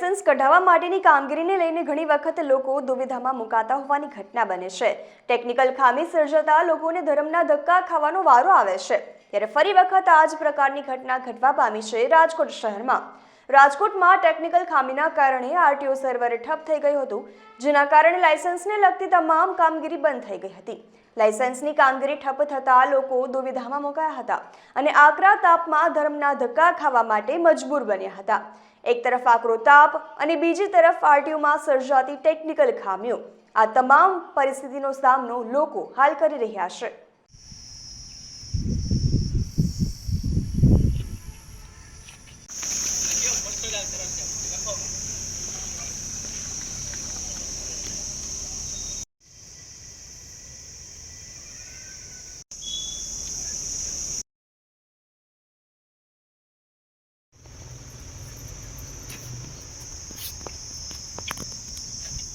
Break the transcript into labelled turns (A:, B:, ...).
A: Licence કઢાવવા માટેની કામગીરીને લઈને ઘણી વખત લોકો દુવિધામાં મુકાતા હોવાની ઘટના બને છે. ટેકનિકલ ખામી સર્જાતા લોકોને ધર્મના ધક્કા ખાવાનો વારો આવે છે. ત્યારે ફરી વખત આ જ પ્રકારની ઘટના ઘટવા પામી છે રાજકોટ શહેરમાં. રાજકોટમાં ટેકનિકલ ખામીના કારણે આરટીઓ સર્વર ઠપ થઈ ગયું હતું, જેના કારણે લાયસન્સને લગતી તમામ કામગીરી બંધ થઈ ગઈ હતી. લાયસન્સની કામગીરી ઠપ થતાં લોકો દુવિધામાં મુકાયા હતા અને આકરા તાપમાં ધર્મના ધક્કા ખાવા માટે મજબૂર બન્યા હતા. એક તરફ આકરો તાપ અને બીજી તરફ આરટીઓમાં સર્જાતી ટેકનિકલ ખામીઓ. આ તમામ પરિસ્થિતિનો સામનો લોકો હાલ કરી રહ્યા છે. gracias.